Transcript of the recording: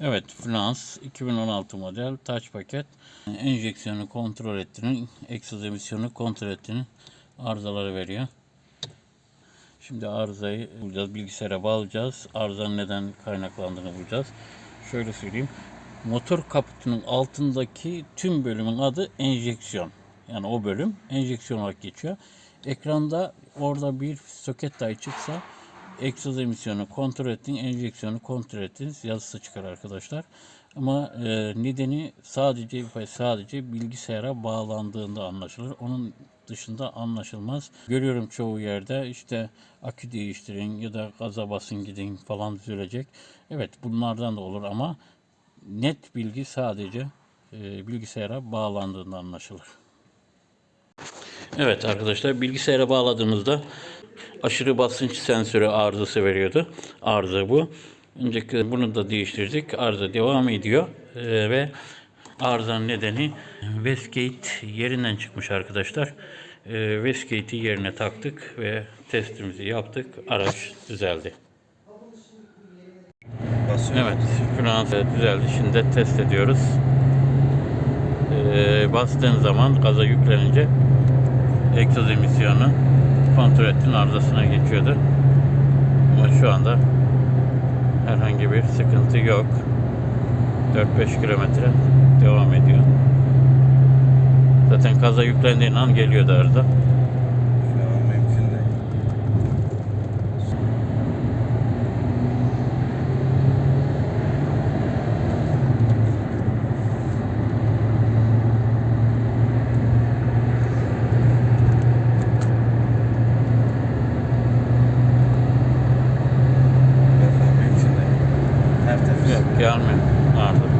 Evet, Flans 2016 model taç paket. Enjeksiyonu kontrol ettiğini, egzoz emisyonu kontrol ettiğini arızaları veriyor. Şimdi arızayı bulacağız, bilgisayara bağlayacağız. Arızanın neden kaynaklandığını bulacağız. Şöyle söyleyeyim. Motor kaputunun altındaki tüm bölümün adı enjeksiyon. Yani o bölüm enjeksiyon olarak geçiyor. Ekranda orada bir soket dahi çıksa egzoz emisyonu kontrol ettin, enjeksiyonu kontrol ettiniz yazısı çıkar arkadaşlar. Ama e, nedeni sadece sadece bilgisayara bağlandığında anlaşılır. Onun dışında anlaşılmaz. Görüyorum çoğu yerde işte akü değiştirin ya da gaza basın gidin falan düzelecek. Evet bunlardan da olur ama net bilgi sadece e, bilgisayara bağlandığında anlaşılır. Evet arkadaşlar bilgisayara bağladığımızda aşırı basınç sensörü arızası veriyordu. Arıza bu. Önceki bunu da değiştirdik. Arıza devam ediyor. Ee, ve arızanın nedeni Westgate yerinden çıkmış arkadaşlar. Ee, Westgate'i yerine taktık ve testimizi yaptık. Araç düzeldi. Evet, Fransa düzeldi. Şimdi de test ediyoruz. Ee, bastığın zaman gaza yüklenince egzoz emisyonu kontrol ettiğin arızasına geçiyordu. Ama şu anda herhangi bir sıkıntı yok. 4-5 kilometre devam ediyor. Zaten gaza yüklendiğin an geliyordu arıza. ख्याल में हाँ सर